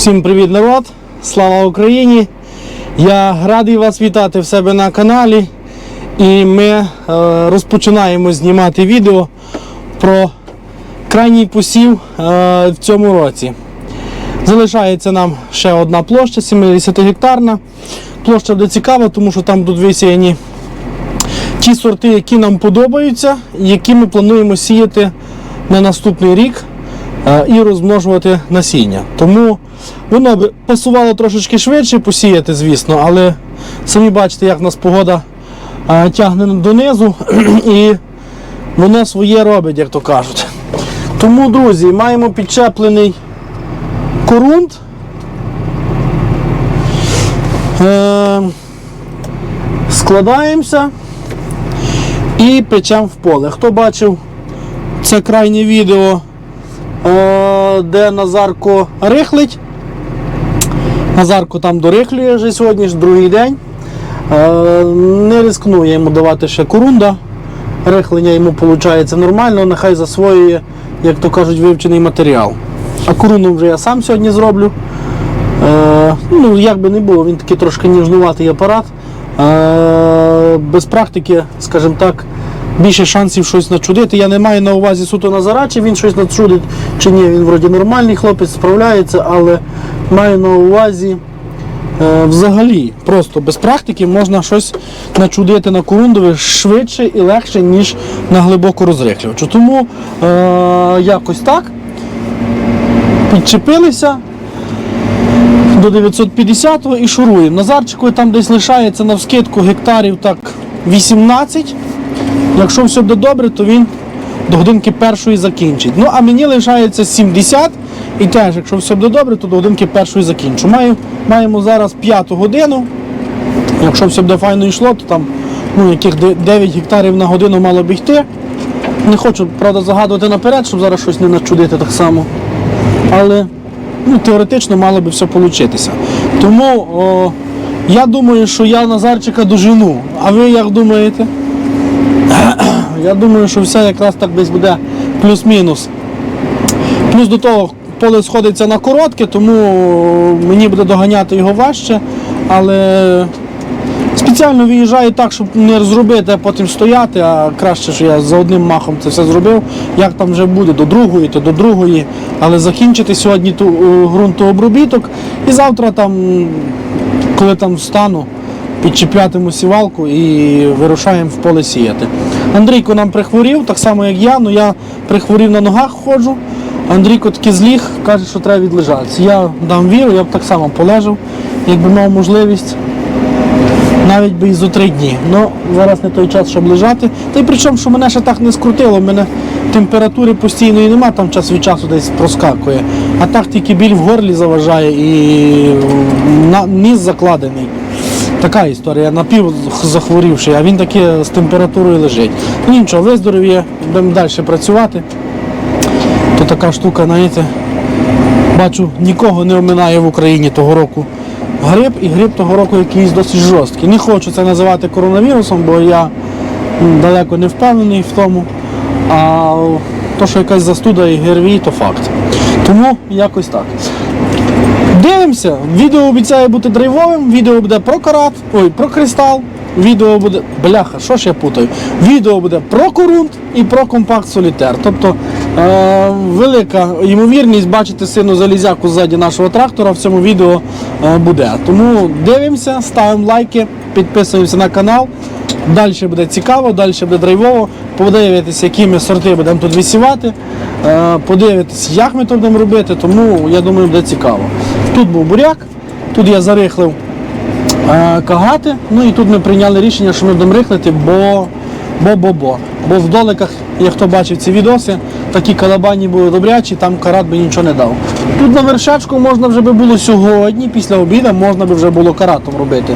Всім привіт, народ! Слава Україні! Я радий вас вітати в себе на каналі. І ми е, розпочинаємо знімати відео про крайній посів е, в цьому році. Залишається нам ще одна площа, 70 гектарна. Площа буде цікава, тому що там будуть висіяні ті сорти, які нам подобаються, які ми плануємо сіяти на наступний рік е, і розмножувати насіння. Тому воно б пасувало трошечки швидше посіяти, звісно, але самі бачите, як нас погода е, тягне донизу, і воно своє робить, як то кажуть. Тому, друзі, маємо підчеплений корунт. Е, складаємося і печемо в поле. Хто бачив це крайнє відео, е, де Назарко рихлить. Назарко там дорихлює вже сьогодні, ж другий день. Е, Не рискну я йому давати ще корунда. Рихлення йому виходить нормально, нехай засвоює, як то кажуть, вивчений матеріал. А корунду вже я сам сьогодні зроблю. Е, ну, як би не було, він такий трошки ніжнуватий апарат. Е, без практики, скажімо так, більше шансів щось начудити. Я не маю на увазі суто Назара, чи він щось начудить, чи ні. Він вроді нормальний хлопець, справляється, але маю на увазі е, взагалі просто без практики можна щось начудити на корундові швидше і легше, ніж на глибоку розрихлювачу. Тому е, якось так. Підчепилися до 950-го і шуруємо. Назарчику там десь лишається на вскидку гектарів так 18. Якщо все буде добре, то він до годинки першої закінчить. Ну, а мені лишається 70. І теж, якщо все буде добре, то до годинки першої закінчу. Маю, маємо зараз п'яту годину. Якщо все буде файно йшло, то там ну, яких 9 гектарів на годину мало б йти. Не хочу, правда, загадувати наперед, щоб зараз щось не начудити так само. Але ну, теоретично мало би все получитися. Тому о, я думаю, що я Назарчика дожену. А ви як думаєте? Я думаю, що все якраз так десь буде плюс-мінус. Плюс до того поле сходиться на коротке, тому мені буде доганяти його важче. Але спеціально виїжджаю так, щоб не зробити, а потім стояти, а краще, що я за одним махом це все зробив. Як там вже буде до другої, то до другої. Але закінчити сьогодні ту е, ґрунтообробіток і завтра там, коли там встану, підчіплятиму сівалку і вирушаємо в поле сіяти. Андрійко нам прихворів, так само як я, але я прихворів на ногах ходжу. Андрійко таки зліг, каже, що треба відлежатися. Я дам віру, я б так само полежав, якби мав можливість навіть би і за три дні. Ну, зараз не той час, щоб лежати. Та й причому, що мене ще так не скрутило, в мене температури постійної нема, там час від часу десь проскакує. А так тільки біль в горлі заважає і на, ніс закладений. Така історія, напів захворівши, а він таки з температурою лежить. Ну нічого, виздоров є, будемо далі працювати. Така штука, знаєте, бачу, нікого не оминає в Україні того року грип, і грип того року якийсь досить жорсткий. Не хочу це називати коронавірусом, бо я далеко не впевнений в тому. А то, що якась застуда і ГРВІ, то факт. Тому якось так. Дивимося. Відео обіцяє бути драйвовим, відео буде про карат, ой, про кристал. Відео буде. Бляха, що ж я путаю? Відео буде про корунт і про компакт солітер. Тобто е- велика ймовірність бачити сильну залізяку ззаді нашого трактора в цьому відео е, буде. Тому дивимося, ставимо лайки, підписуємося на канал. Далі буде цікаво, далі буде драйвово. Подивитися, які ми сорти будемо тут висівати, е, подивитися, як ми то будемо робити, тому я думаю, буде цікаво. Тут був буряк, тут я зарихлив е, кагати. Ну і тут ми прийняли рішення, що ми будемо рихлити, бо бо бо бо. Бо в доликах, як хто бачив ці відоси, такі калабані були добрячі, там карат би нічого не дав. Тут на вершечку можна вже би було сьогодні, після обіду можна би вже було каратом робити.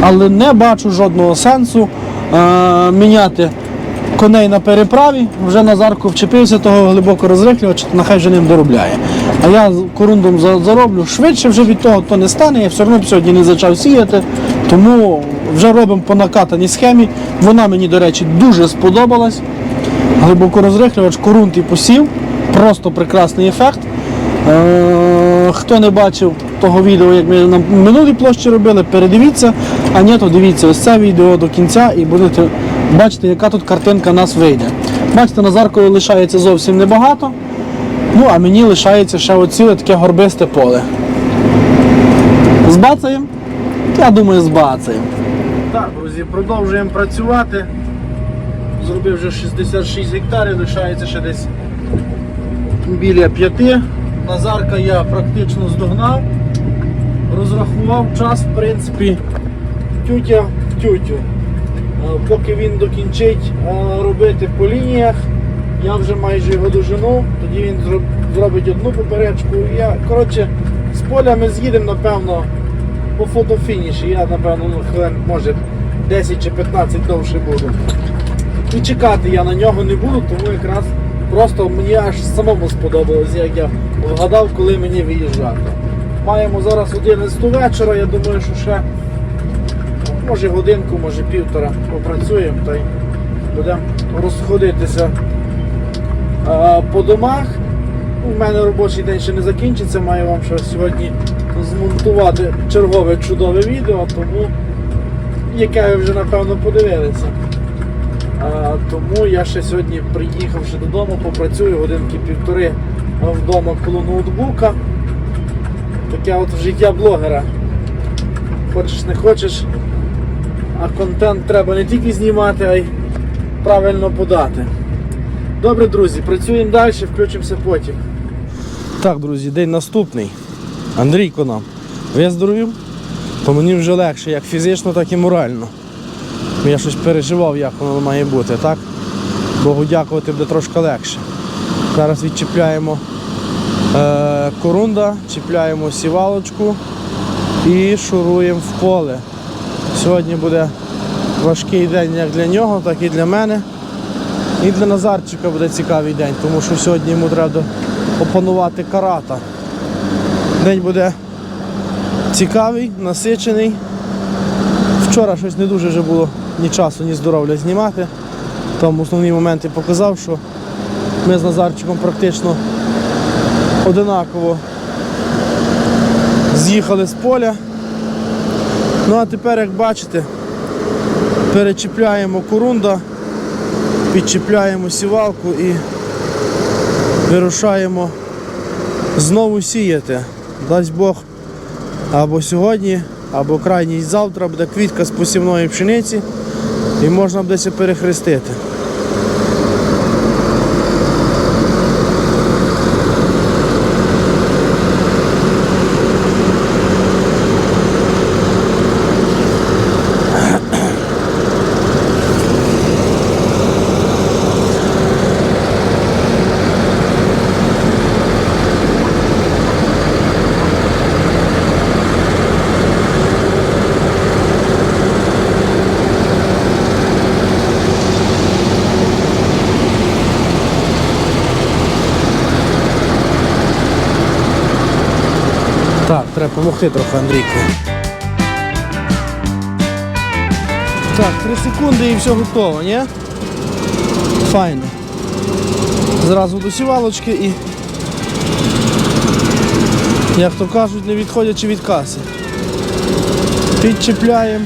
Але не бачу жодного сенсу е, міняти коней на переправі, вже Назарко вчепився того глибоко розрихлювача, нехай вже ним доробляє. А я корундом зароблю швидше вже від того, то не стане, я все одно сьогодні не почав сіяти, тому вже робимо по накатаній схемі. Вона мені, до речі, дуже сподобалась. Глибоко розрихлювач, корунд і посів. Просто прекрасний ефект. Е, Хто не бачив, того відео, як ми на минулій площі робили, передивіться, а ні, то дивіться ось це відео до кінця і будете бачити, яка тут картинка нас вийде. Бачите, Назаркові лишається зовсім небагато. Ну, а мені лишається ще оціле таке горбисте поле. Збацаємо? Я думаю, збацаємо. Так, друзі, продовжуємо працювати. Зробив вже 66 гектарів, лишається ще десь біля п'яти. Назарка я практично здогнав. Розрахував час, в принципі, тютя в тютю. Е, Поки він докінчить е, робити по лініях, я вже майже його дожену, тоді він зробить одну поперечку. Я, коротше, з поля ми з'їдемо, напевно, по фотофініші. Я, напевно, ну, хвилин, може 10 чи 15 довше буду. І чекати я на нього не буду, тому якраз просто мені аж самому сподобалось, як я вгадав, коли мені виїжджати. Маємо зараз 11 вечора, я думаю, що ще може годинку, може півтора попрацюємо та й будемо розходитися а, по домах. У мене робочий день ще не закінчиться, маю вам ще сьогодні змонтувати чергове чудове відео, тому яке ви вже напевно подивилися. Тому я ще сьогодні, приїхавши додому, попрацюю годинки півтори вдома коло ноутбука. Таке от життя блогера. Хочеш не хочеш, а контент треба не тільки знімати, а й правильно подати. Добре, друзі, працюємо далі, включимося потім. Так, друзі, день наступний. Андрійко нам виздоровів, то мені вже легше, як фізично, так і морально. Я щось переживав, як воно має бути, так? Богу дякувати буде трошки легше. Зараз відчіпляємо е, корунда, чіпляємо сівалочку і шуруємо в поле. Сьогодні буде важкий день як для нього, так і для мене. І для Назарчика буде цікавий день, тому що сьогодні йому треба опанувати карата. День буде цікавий, насичений. Вчора щось не дуже вже було ні часу, ні здоров'я знімати. Там основні моменти показав, що ми з Назарчиком практично одинаково з'їхали з поля. Ну а тепер, як бачите, перечіпляємо корунда, підчіпляємо сівалку і вирушаємо знову сіяти. Дасть Бог або сьогодні, або крайній завтра буде квітка з посівної пшениці і можна буде перехрестити. Так, треба допомогти трохи Андрійку. Так, 3 секунди і все готово, ні? Файно. Зразу до сівалочки і, як то кажуть, не відходячи від каси. Підчіпляємо.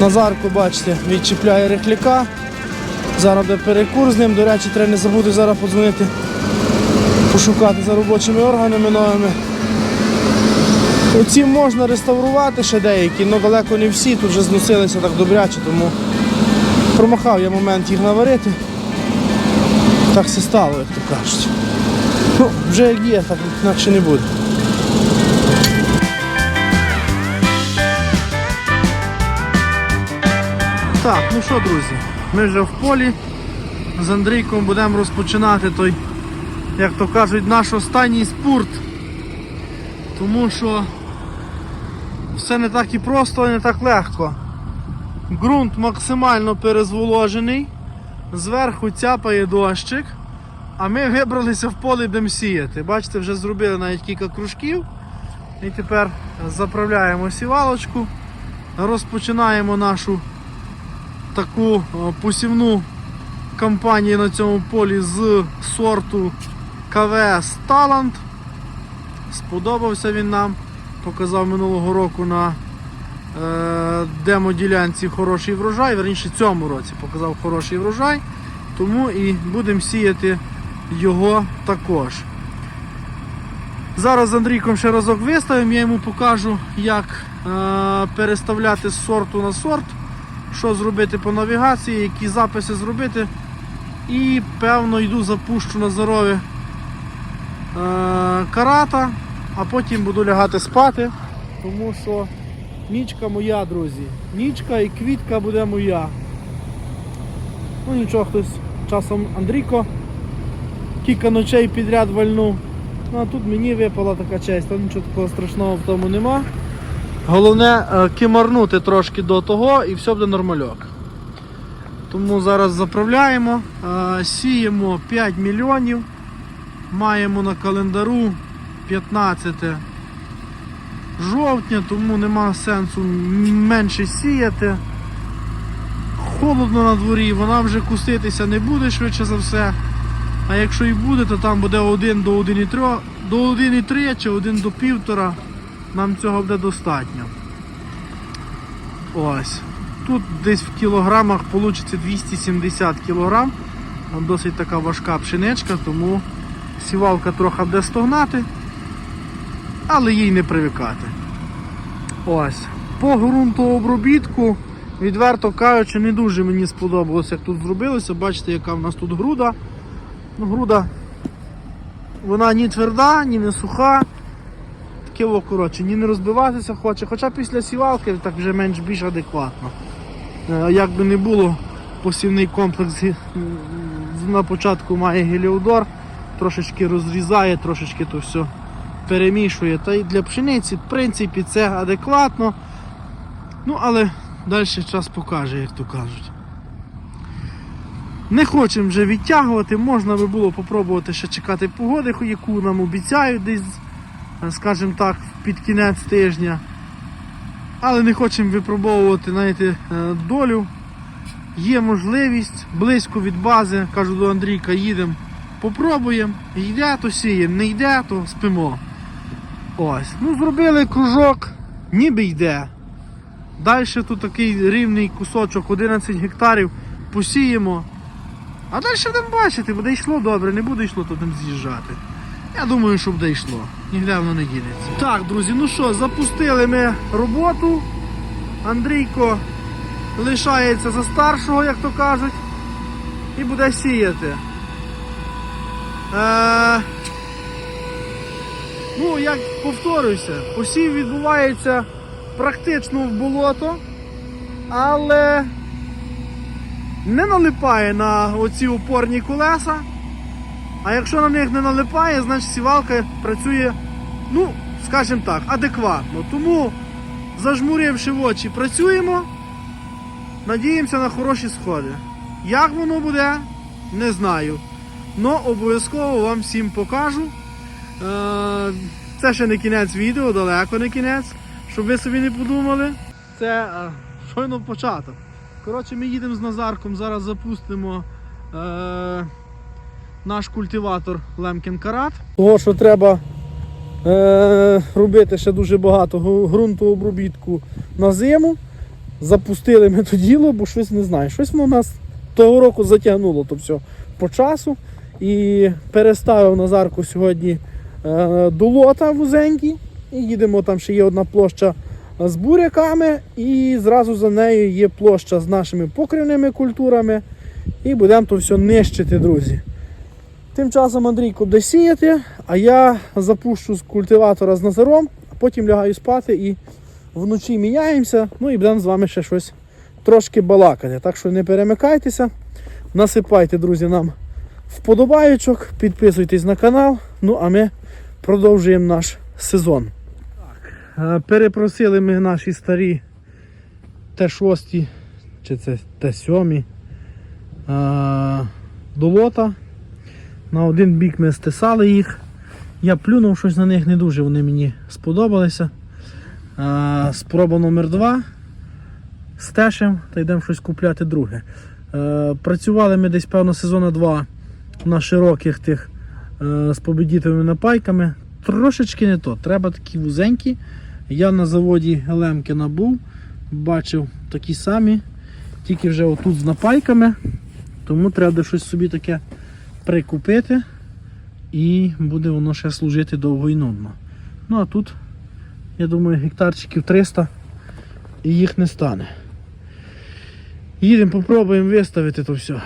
Назарку, бачите, відчіпляє рихляка. Зараз буде перекур з ним. До речі, треба не забути зараз подзвонити, пошукати за робочими органами новими. Оці можна реставрувати ще деякі, але далеко не всі, тут вже зносилися так добряче, тому промахав я момент їх наварити. Так все стало, як то кажуть. Ну, вже як є, так інакше не буде. Так, ну що, друзі, ми вже в полі. З Андрійком будемо розпочинати той, як то кажуть, наш останній спорт. Тому що все не так і просто, не так легко. Ґрунт максимально перезволожений, зверху цяпає дощик, а ми вибралися в поле будемо сіяти. Бачите, вже зробили навіть кілька кружків. І тепер заправляємо сівалочку, розпочинаємо нашу таку посівну кампанію на цьому полі з сорту КВС Талант. Сподобався він нам. Показав минулого року на е, демо-ділянці хороший врожай, верніше цьому році показав хороший врожай, тому і будемо сіяти його також. Зараз з Андрійком ще разок виставимо, я йому покажу, як е, переставляти з сорту на сорт, що зробити по навігації, які записи зробити. І певно йду запущу на здоров'я е, карата, а потім буду лягати спати, тому що нічка моя, друзі. Нічка і квітка буде моя. Ну нічого, хтось часом Андрійко кілька ночей підряд вальнув. Ну а тут мені випала така честь, там нічого такого страшного в тому нема. Головне е, кимарнути трошки до того і все буде нормальок. Тому зараз заправляємо, е, сіємо 5 мільйонів, маємо на календару 15 жовтня, тому нема сенсу менше сіяти. Холодно на дворі, вона вже куститися не буде швидше за все. А якщо і буде, то там буде 1 до 1,3 до 1,3 чи 1 до 1,5. Нам цього буде достатньо. Ось. Тут десь в кілограмах вийде 270 кілограм. Досить така важка пшеничка, тому сівалка трохи буде стогнати, але їй не привикати. Ось. По ґрунтообробітку, відверто кажучи, не дуже мені сподобалося, як тут зробилося. Бачите, яка в нас тут груда. Ну, груда вона ні тверда, ні не суха. Таке коротше, ні не розбиватися хоче, хоча після сівалки так вже менш-більш адекватно. Е, Як би не було, посівний комплекс на початку має геліодор, трошечки розрізає, трошечки то все перемішує. Та й для пшениці, в принципі, це адекватно. Ну, але далі час покаже, як то кажуть. Не хочемо вже відтягувати, можна би було попробувати ще чекати погоди, яку нам обіцяють десь, е, скажімо так, під кінець тижня. Але не хочемо випробовувати знаєте, е, долю. Є можливість близько від бази, кажу до Андрійка, їдемо, попробуємо. Йде, то сіємо, не йде, то спимо. Ось. Ну, зробили кружок, ніби йде. Далі тут такий рівний кусочок 11 гектарів посіємо. А далі будемо бачити, буде йшло добре, не буде йшло, то будемо з'їжджати. Я думаю, що буде йшло. Ніде воно не дінеться. Так, друзі, ну що, запустили ми роботу. Андрійко лишається за старшого, як то кажуть, і буде сіяти. Е... Ну, як повторюся, посів відбувається практично в болото, але не налипає на оці опорні колеса. А якщо на них не налипає, значить сівалка працює, ну, скажімо так, адекватно. Тому, зажмуривши в очі, працюємо, надіємося на хороші сходи. Як воно буде, не знаю. Но обов'язково вам всім покажу. Е, Це ще не кінець відео, далеко не кінець, щоб ви собі не подумали. Це е, щойно початок. Коротше, ми їдемо з Назарком, зараз запустимо е, наш культиватор Лемкін Карат. Того, що треба робити ще дуже багато ґрунтообробітку на зиму. Запустили ми то діло, бо щось не знаю. Щось воно нас того року затягнуло то все по часу. І переставив Назарку сьогодні до лота вузенький. І їдемо, там ще є одна площа з буряками, і зразу за нею є площа з нашими покривними культурами. І будемо то все нищити, друзі. Тим часом Андрійко буде сіяти, а я запущу з культиватора з Назаром, а потім лягаю спати і вночі міняємося. Ну і будемо з вами ще щось трошки балакати. Так що не перемикайтеся, насипайте, друзі, нам вподобаючок, підписуйтесь на канал. Ну а ми продовжуємо наш сезон. Е, Перепросили ми наші старі Т6 чи це Т7 е, до лота. На один бік ми стисали їх. Я плюнув щось на них не дуже, вони мені сподобалися. Е, Спроба номер 2 Стешем та йдемо щось купляти друге. Е, Працювали ми десь, певно, сезона 2 на широких тих е, з победітовими напайками. Трошечки не то. Треба такі вузенькі Я на заводі Лемкіна був, бачив такі самі, тільки вже отут з напайками. Тому треба щось собі таке прикупити і буде воно ще служити довго і нудно. Ну а тут, я думаю, гектарчиків 300 і їх не стане. Їдемо, попробуємо виставити то все.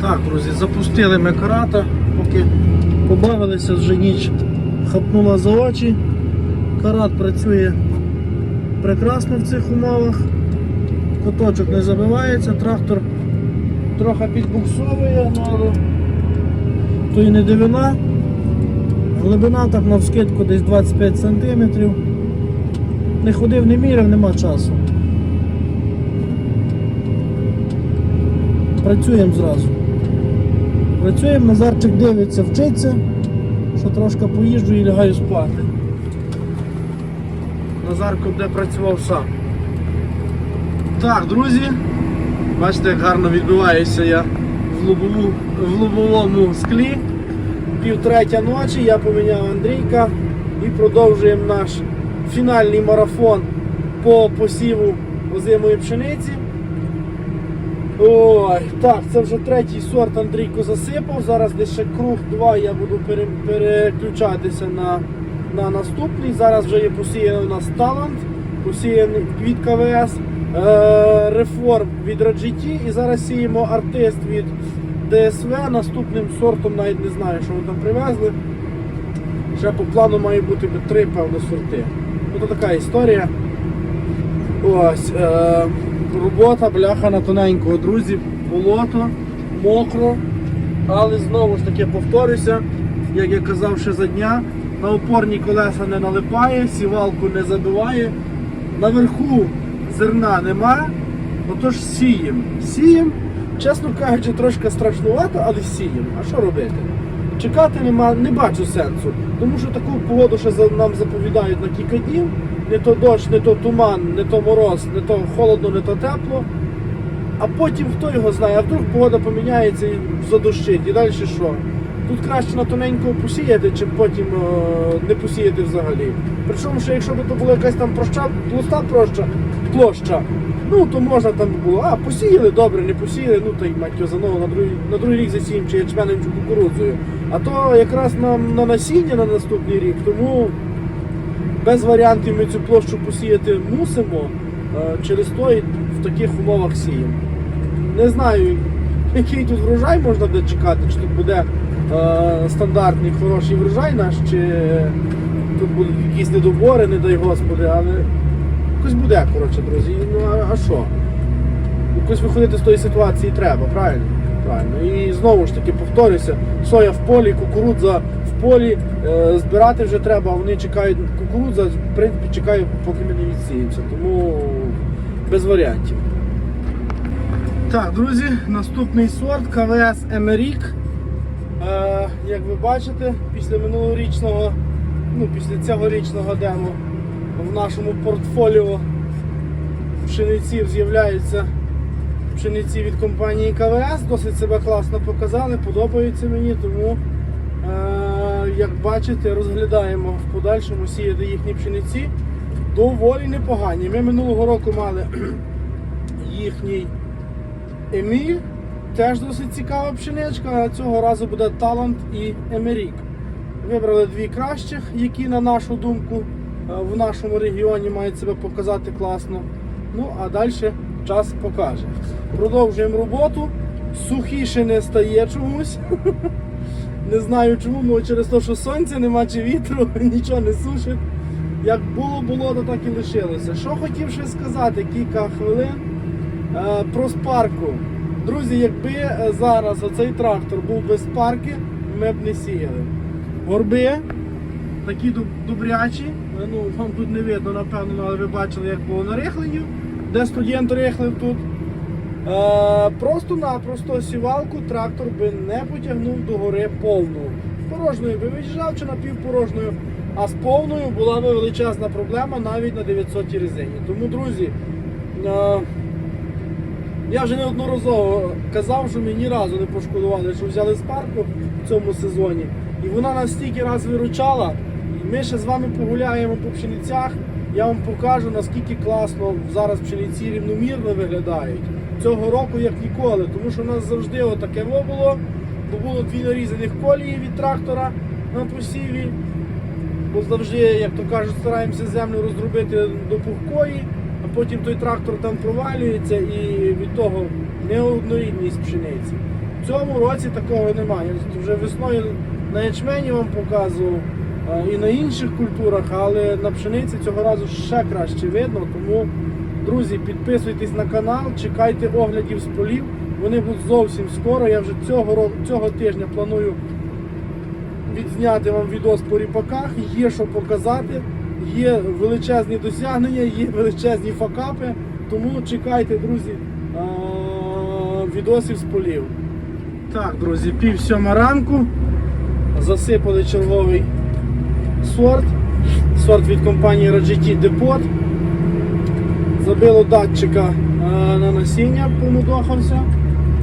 Так, друзі, запустили ми карата, поки побавилися, вже ніч хапнула за очі. Карат працює прекрасно в цих умовах. Коточок не забивається, трактор трохи підбуксовує, ну, але то і не дивина. Глибина так навскидку десь 25 см. Не ходив, не міряв, нема часу. Працюємо зразу. Працюємо, Назарчик дивиться, вчиться, що трошки поїжджу і лягаю спати. Назарко де працював сам. Так, друзі, бачите, як гарно відбиваюся я в, лобову, в лобовому склі. Пів третя ночі я поміняв Андрійка і продовжуємо наш фінальний марафон по посіву озимої пшениці. Ой, так, це вже третій сорт Андрійко засипав. Зараз десь ще круг два я буду пере- переключатися на, на наступний. Зараз вже є посіяний у нас талант, посіяний від КВС, е, реформ від Раджіті і зараз сіємо артист від ДСВ. Наступним сортом навіть не знаю, що вони там привезли. Ще по плану має бути три, певно, сорти. Ну, то така історія. Ось. Е, робота, бляха на тоненького, друзі, болото, мокро. Але знову ж таки повторюся, як я казав ще за дня, на опорні колеса не налипає, сівалку не забиває. Наверху зерна нема, отож сіємо. Сіємо, чесно кажучи, трошки страшнувато, але сіємо. А що робити? Чекати нема, не бачу сенсу. Тому що таку погоду ще нам заповідають на кілька днів. Не то дощ, не то туман, не то мороз, не то холодно, не то тепло. А потім хто його знає, а вдруг погода поміняється і задощить. І далі що? Тут краще на тоненько посіяти, чим потім е, не посіяти взагалі. Причому, що якщо б то була якась там проща, плоста площа, площа, ну то можна там було, а посіяли, добре, не посіяли, ну та й мать його за ново, на другий, на другий рік засіємо чи ячменем чи кукурудзою. А то якраз нам на насіння на наступний рік, тому без варіантів ми цю площу посіяти мусимо, е, через то і в таких умовах сіємо. Не знаю, який тут врожай можна буде чекати, чи тут буде е, стандартний хороший врожай наш, чи тут будуть якісь недобори, не дай Господи, але якось буде, коротше, друзі. Ну а- що? Якось виходити з тої ситуації треба, правильно? Правильно. І знову ж таки повторюся, соя в полі, кукурудза полі, е, збирати вже треба, вони чекають, кукурудза, в принципі, чекає, поки ми не відсіємося. Тому без варіантів. Так, друзі, наступний сорт КВС Емерік. Е, як ви бачите, після минулорічного, ну, після цьогорічного демо в нашому портфоліо пшениців з'являються пшениці від компанії КВС. Досить себе класно показали, подобається мені, тому, як бачите, розглядаємо в подальшому сіяти їхні пшениці. Доволі непогані. Ми минулого року мали їхній Еміль. Теж досить цікава пшеничка, а цього разу буде Талант і Емерік. Вибрали дві кращих, які, на нашу думку, е, в нашому регіоні мають себе показати класно. Ну, а далі час покаже. Продовжуємо роботу. Сухіше не стає чомусь. Не знаю чому, може через те, що сонця нема чи вітру, нічого не сушить. Як було, було, то так і лишилося. Що хотів ще сказати кілька хвилин е, про спарку. Друзі, якби е, зараз оцей трактор був без спарки, ми б не сіяли. Горби такі добрячі. Е, Ну, вам тут не видно, напевно, але ви бачили, як було на рихленню, де студент рихлив тут. Е, Просто-напросто сівалку трактор би не потягнув до гори повну. Порожньою би виїжджав чи напівпорожньою, а з повною була би величезна проблема навіть на 900 резині. Тому, друзі, е, я вже неодноразово казав, що ми ні разу не пошкодували, що взяли з парку в цьому сезоні. І вона нас стільки раз виручала. Ми ще з вами погуляємо по пшеницях. Я вам покажу, наскільки класно зараз пшениці рівномірно виглядають. Цього року як ніколи, тому що у нас завжди отаке во було, бо було дві нарізаних колії від трактора на посіві. Бо завжди, як то кажуть, стараємося землю розробити до пухкої, а потім той трактор там провалюється і від того неоднорідність пшениці. В цьому році такого немає. Вже весною на ячмені вам показував і на інших культурах, але на пшениці цього разу ще краще видно. Тому, друзі, підписуйтесь на канал, чекайте оглядів з полів. Вони будуть зовсім скоро. Я вже цього року, цього тижня планую відзняти вам відос по ріпаках, є що показати, є величезні досягнення, є величезні факапи. Тому чекайте, друзі, відосів з полів. Так, друзі, пів сьома ранку. Засипали черговий сорт. Сорт від компанії Raджеті Depot. Забило датчика на насіння, помудохався.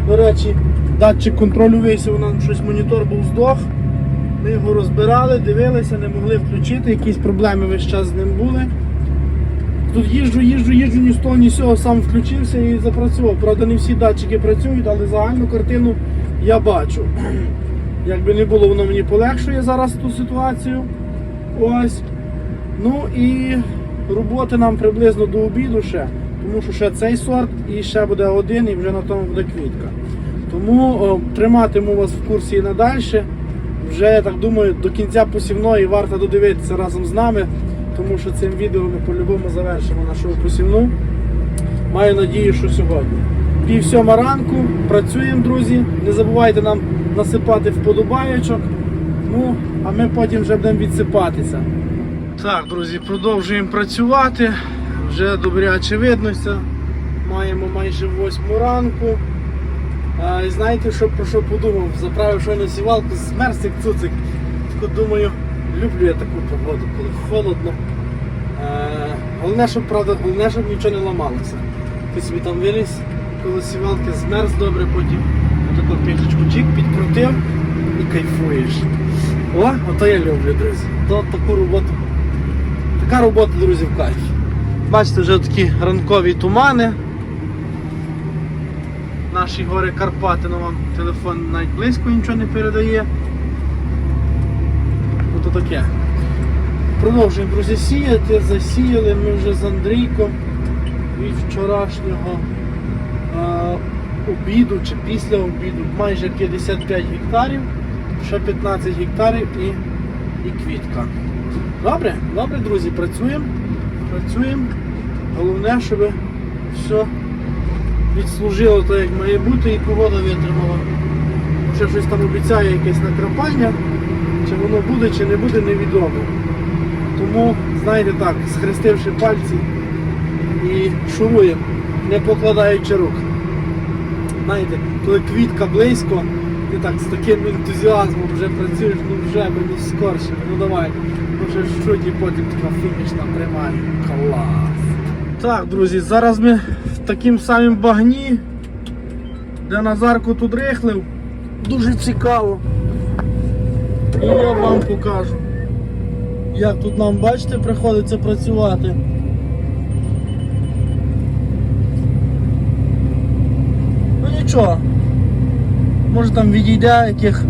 До речі, датчик контролю висів, у нас щось монітор був здох. Ми його розбирали, дивилися, не могли включити, якісь проблеми весь час з ним були. Тут їжджу, їжджу, їжджу, ні з того, ні з цього сам включився і запрацював. Правда, не всі датчики працюють, але загальну картину я бачу. Якби не було, воно мені полегшує зараз ту ситуацію. Ось. Ну і роботи нам приблизно до обіду ще, тому що ще цей сорт і ще буде один, і вже на тому буде квітка. Тому о, триматиму вас в курсі і надалі. Вже я так думаю, до кінця посівної варто додивитися разом з нами, тому що цим відео ми по-любому завершимо нашу посівну. Маю надію, що сьогодні. Пів сьома ранку, працюємо, друзі. Не забувайте нам насипати вподобаєчок. Ну, а ми потім вже будемо відсипатися. Так, друзі, продовжуємо працювати. Вже добряче виднося. Маємо майже восьму ранку. А, і знаєте, що про що подумав? Заправив щойно сівалку, змерз як цуцик. Тако думаю, люблю я таку погоду, коли холодно. Е, головне, щоб правда, головне, щоб нічого не ламалося. Ти собі там виліз, коли сівалки змерз добре, потім отаку пішечку чик підкрутив і кайфуєш. О, ото я люблю, друзі. То таку роботу. Така робота, друзі, в кайф. Бачите, вже такі ранкові тумани. Наші гори Карпати, ну вам телефон навіть близько нічого не передає. Ну то таке. Продовжуємо, друзі, сіяти. Засіяли ми вже з Андрійком від вчорашнього а, обіду чи після обіду майже 55 гектарів, ще 15 гектарів і, і квітка. Добре, добре, друзі, працюємо. Працюємо. Головне, щоб все відслужило так, як має бути, і погода витримала. Ще щось там обіцяє якесь накрапання. Чи воно буде, чи не буде, невідомо. Тому, знаєте так, схрестивши пальці і шуруємо, не покладаючи рук. Знаєте, коли квітка близько, ти так з таким ентузіазмом вже працюєш, ну вже би ну скорше, ну давай. Ну вже що і потім така фінішна приймає. Клас. Так, друзі, зараз ми в таким самим багні, де Назарко тут рихлив. Дуже цікаво. І я вам покажу, як тут нам, бачите, приходиться працювати. Ну нічого. Може там відійде яких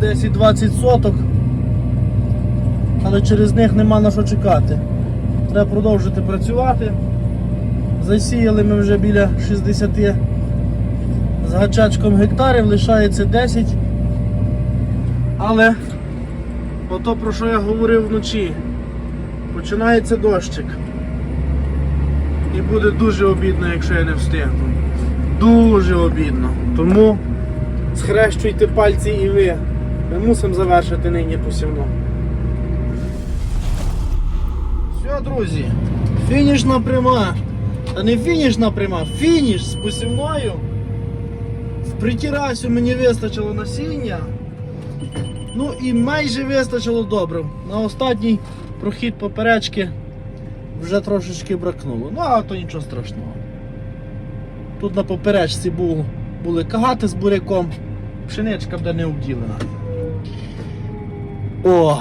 10-20 соток, але через них нема на що чекати. Треба продовжити працювати. Засіяли ми вже біля 60 з гачачком гектарів, лишається 10. Але ото про що я говорив вночі. Починається дощик. І буде дуже обідно, якщо я не встигну. Дуже обідно. Тому схрещуйте пальці і ви. Ми мусимо завершити нині посівну. Все, друзі, фінішна пряма. Та не фінішна пряма, фініш з посівною. В притірасю мені вистачило насіння. Ну і майже вистачило добре. На останній прохід поперечки вже трошечки бракнуло. Ну, а то нічого страшного. Тут на поперечці був, були кагати з буряком, пшеничка буде не обділена. О,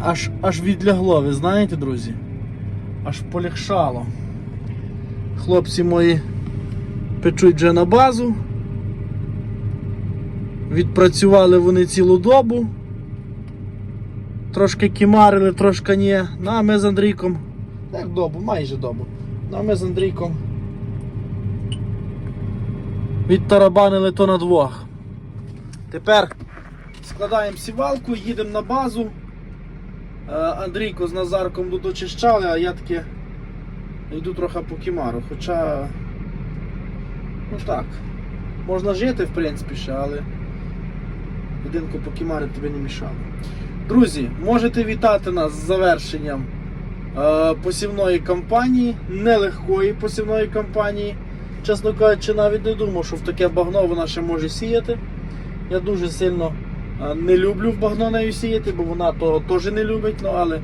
аж, аж відлягло, ви знаєте, друзі? Аж полегшало. Хлопці мої печуть вже на базу. Відпрацювали вони цілу добу. Трошки кімарили, трошки ні. Ну а ми з Андрійком. Як добу, майже добу. Ну а ми з Андрійком. Відтарабанили то на двох. Тепер складаємо сівалку, їдемо на базу. Е, Андрійко з Назарком тут очищали, а я таки йду трохи по кімару. Хоча. Ну так. Можна жити, в принципі, ще, але будинку по кімарі тобі не мішало. Друзі, можете вітати нас з завершенням е, посівної кампанії, нелегкої посівної кампанії. Чесно кажучи, навіть не думав, що в таке багно вона ще може сіяти. Я дуже сильно е, не люблю в багно нею сіяти, бо вона того теж не любить. Ну, але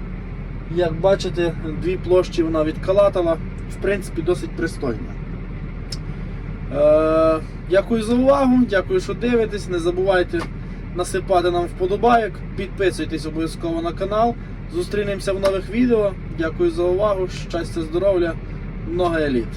як бачите, дві площі вона відкалатала, в принципі, досить пристойно. Е, дякую за увагу, дякую, що дивитесь. Не забувайте насипати нам вподобайок, підписуйтесь обов'язково на канал. Зустрінемося в нових відео. Дякую за увагу, щастя, здоров'я, много еліт.